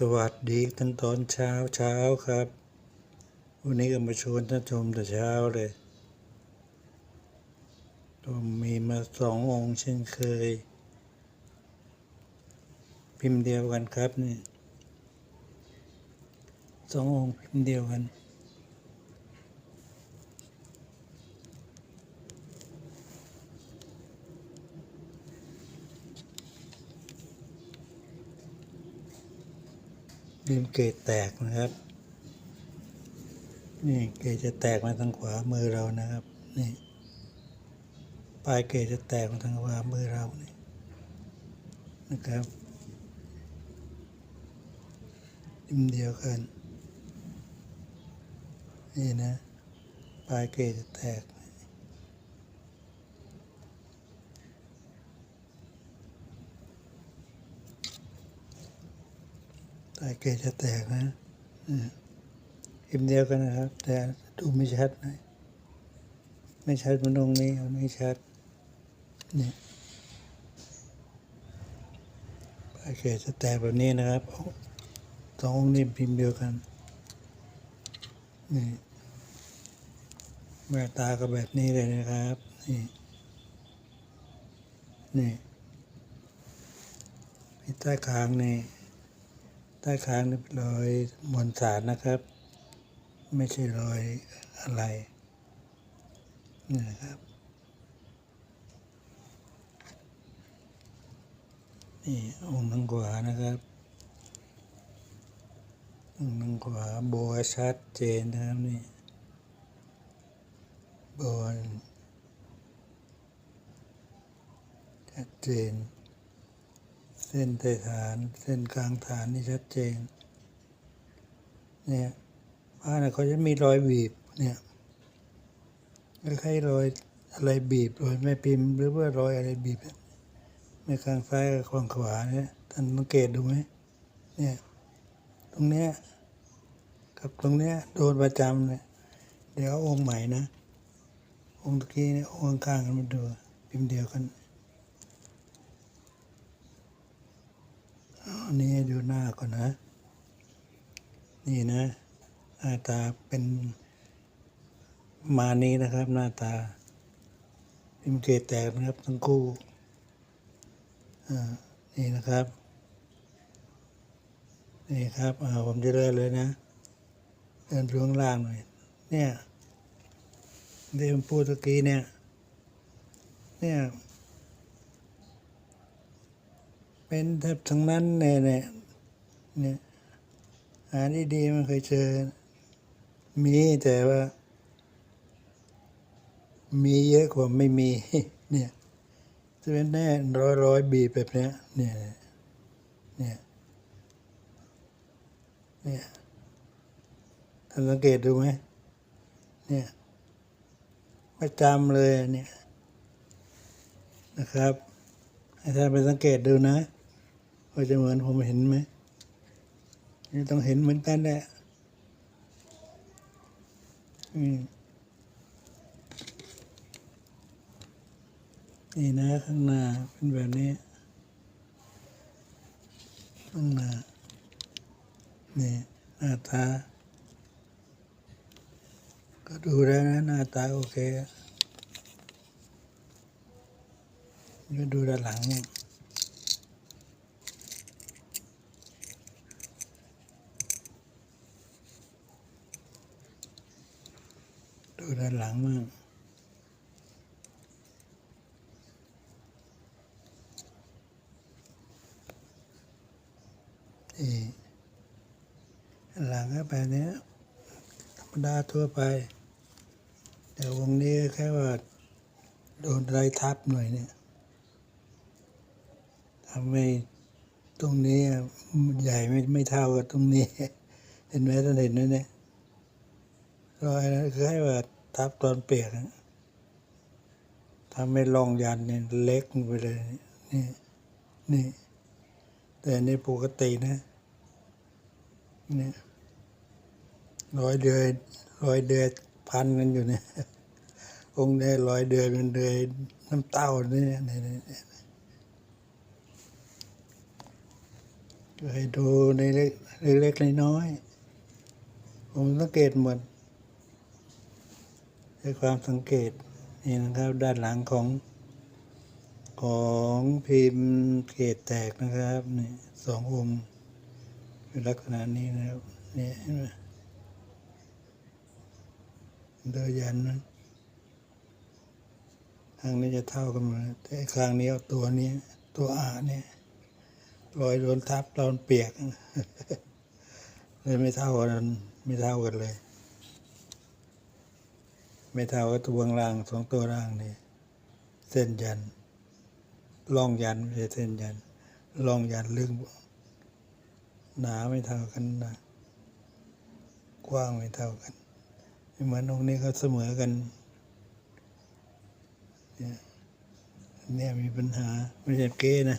สวัสดีท่านตอนเช้าเช้าครับ วันนี้ก็มาชวนท่านชมแต่เช้าเลยก็มีมาสององค์เช่นเคย พิมพ์เดียวกันครับนี่สององค์พิมพ์เดียวกัน ริมเกตแตกนะครับ นี่เกตจะแตกมาทางขวามือเรานะครับ นี่ปลายเกตจะแตกมาทางขวามือเรานี่นะครับริมเดียวกัน นี่นะ ปลายเกตจะแตก ปลายเกตจะแตกนะอืมริมเดียวกันนะครับ แต่ดูไม่ชัดนะไม่ชัดมันตรงนี้มันไม่ชัดนี่ปลายเกตจะแตกแบบนี้นะครับสององค์นี้พิมพ์เดียวกันนี่แววตาก็แบบนี้เลยนะครับ นี่ นี่ที่ใต้คางนี่ ใต้คางนี่เป็นรอยมวลสารนะครับ ไม่ใช่รอยอะไร นี่นะครับ นี่องค์ทางขวานะครับองค์ทางขวาโบว์ชัดเจนนะครับนี่โบว์ชัดเจน ส้นใต้ฐาน เส้นกลางฐานนี่ชัดเจน เนี่ยผ้าเนี่ยเขาจะมีรอยบีบเนี่ยคล้ายๆรอยอะไรบีบรอยแม่พิมพ์ หรือว่ารอยอะไรบีบไม่ข้างซ้ายกับข้างขวาเนี่ยท่านสังเกตดูไหมเนี่ยตรงเนี้ยกับตรงเนี้ยโดนประจำเลยเดี๋ยวองค์ใหม่นะ องค์ตะกี้เนี่ยองค์ข้างกันมาดูพิมพ์เดียวกัน นนี้ดูหน้าก่อนนะ นี่นะ หน้าตาเป็นมานี้นะครับ หน้าตาพิมเกตแตกนะครับ ทั้งคู่นี่นะครับ นี่ครับผมจะเลื่อนเลยนะเลื่นไปข้างล่างหน่อย เนี่ยที่ผมพูดตะกี้เนี่ย เนี่ย เป็นแทบทั้งนั้นเนี่ยเนี่ยเนี่ยหาดีดีๆไมันเคยเจอ มีแต่ว่า มีเยอะกว่าไม่มี เนี่ยจะเป็นแน่ร้อยร้อยบีแบบเนี้ยเนี่ยเนี่ยเนี่ยท่านสังเกตดูไหมเนี่ยประจำเลยเนี่ยนะครับให้ท่านไปสังเกตดูนะ ว่าจะเหมือนผมเห็นไหมนี่ต้องเห็นเหมือนกันแหละนี่นะข้างหน้าเป็นแบบนี้ ข้างหน้า นี่หน้าตา ก็ดูแล้วนะหน้าตาโอเคก็ดูด้านหลังเนี่ย ด้านหลังมั่งนี่หลังก็แบบเนี้ยธรรมดาทั่วไป แต่วงนี้แค่ว่า โดนไรทับหน่อยเนี่ยทำให้ตรงนี้ใหญ่ไม่ไม่เท่ากับตรงนี้ เห็นไหมท่านเห็นไหมเนี่ยรอยนั้นคือให้ว่า ทับตอนเปียกอะทำให้รองยันเนี่ยเล็กไปเลยนี่นี่แต่นี่ปกตินะนี่รอยเดือยรอยเดือยพันกันอยู่เนี่ยองค์เนี่ยรอยเดือยเป็นเดือยน้ำเต้าเนี่ยเนี่ยเนี่เนี่ยให้ดูในเล็กเล็กน้อยผมสังเกตหมด ด้วยความสังเกตนี่นะครับด้านหลังของ ของพิมพ์เกตแตกนะครับนี่สององค์เป็นลักษณะนี้นะครับนี่เห็นไหมเดอยันนั้นข้างนี้จะเท่ากันหมดแต่ข้างนี้เอาตัวนี้ ตัวอาเนี่ยรอยโดนทับตอนเปียกเลยไม่เท่ากันไม่เท่ากันเลย ไม่เท่ากับตัวล่างสองตัวล่างนี่เส้นยันล่องยันไม่ใช่เส้นยันล่องยันลึกหนาไม่เท่ากันนะกว้างไม่เท่ากันไม่เหมือนองนี้เขาเสมอกันเนี่ยมีปัญหาไม่ใช่เก้นะ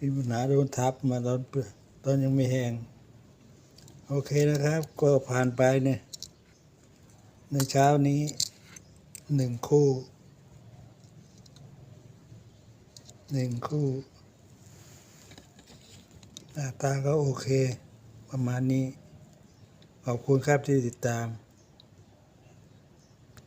มีปัญหาโดนทับมาตอนเปลือกตอนยังไม่แห้งโอเคนะครับ ก็ผ่านไปเนี่ย ในเช้านี้หนึ่งคู่หนึ่งคู่หน้าตาก็โอเค ประมาณนี้ ขอบคุณครับที่ติดตาม